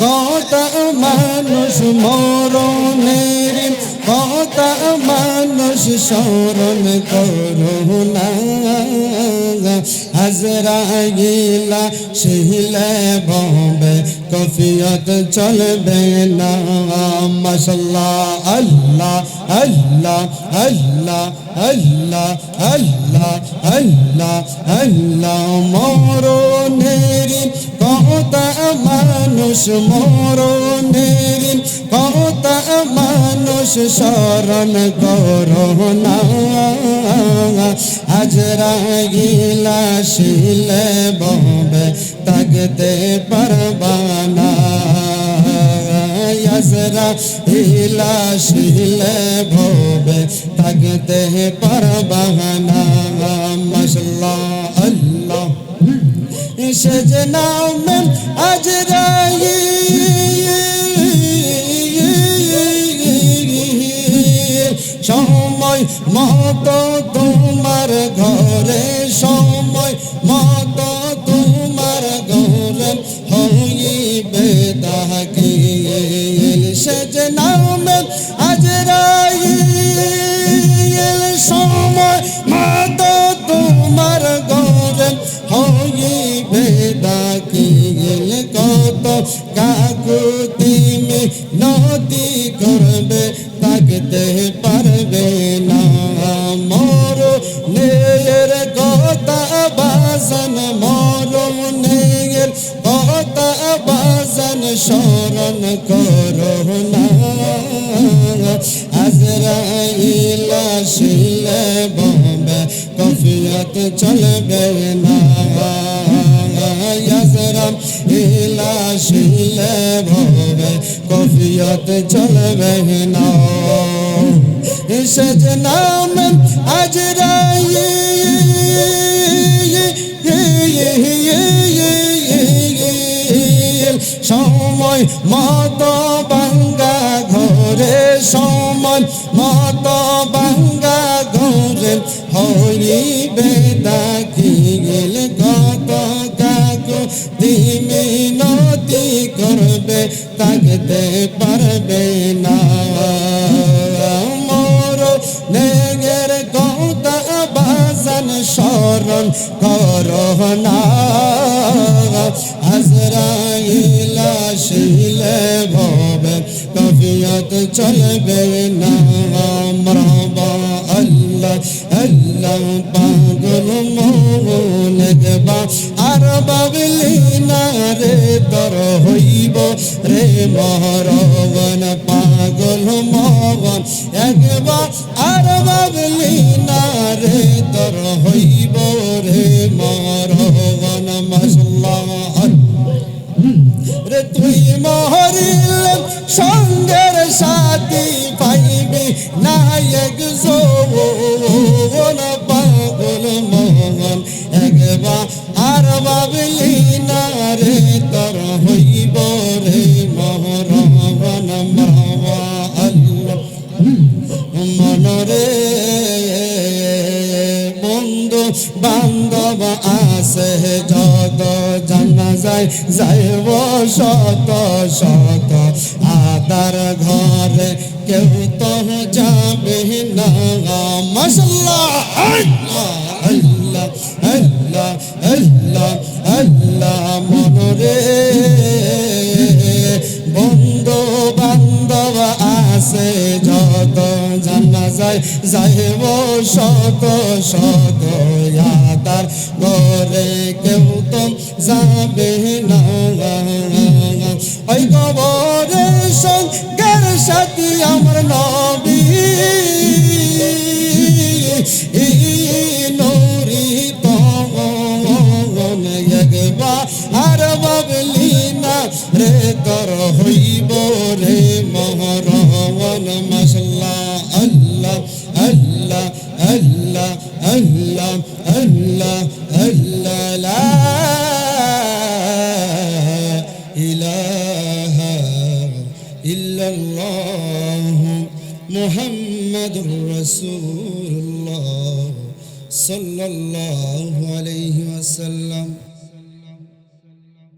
কথা মানুষ মরণের কটা মানুষ স্মরণ করুণা। হাজরাইলা শিলে ববে কফিয়ত চলবে না মশাল্লাহ আল্লাহ আল্লাহ আল্লাহ আল্লাহ আল্লাহ আল্লাহ আল্লাহ মরণের কথা মানুষ মরণের কথা মানুষ স্মরণ করোনা হাজরা গিলা শিলে বহবে তাগতে পারবানা। আসরা হিলা শিলে ভবে তাগতে পারবানা। মাশাল্লাহ আল্লাহ সেজনা মেন আজরা মত তোমার ঘরে সময় মত তোমার ঘরে হইবে তাহাকে। সেজে নামে আজরাই সময় মত তোমার ঘরে হইবে তাকে কত কাকুতি নদী করবে, তাকতে পার বাজান মরম নেগের কথা বাজান স্মরণ করোনা আজরাইল শিলে বম্বে, কফিয়ত চলবে না। আজরাম ইলা শিলে ভবে কফিয়ত চলবে না। সেজ নাম আজরাইল। সময়, মত বাঙ্গা ঘরে সময়, মত বাঙ্গা ঘরে হরি বেদা ডাকি গেল কত কাকু দিমি নতি করবে তাকতে পারবে না। মোর নেগের কথা বাসন স্মরণ করোনা আজরাইলা কফিয়ত চলবে না। মরবা আল্লাহ আল্লাহ পাগল মোহন দেবা। আর বাবলি না রে, তর হইব রে মহরবন পাগল মোহন, একবার আর বাবলি না রে, তর হইব রে মহরবন এক জোনা পাগল মন একবার আর ভাবিলি বান্ধব আছে যত, জানা যায় যাইব শত শত। আদার ঘরে কেউ তো যাবে না। মশলা আল্লাহ আল্লাহ আল্লাহ আল্লাহ আল্লাহ, মনরে। যায় যাইব শত শত ইয়াদার ঘরে কেউ তো যাবে না। ওই কবরের সঙ্গের সাথী আমার নবী। রে, তর হইব রে মহরমন মশলা أهلا أهلا أهلا لا إله إلا الله. محمد رسول الله. صلى الله عليه وسلم.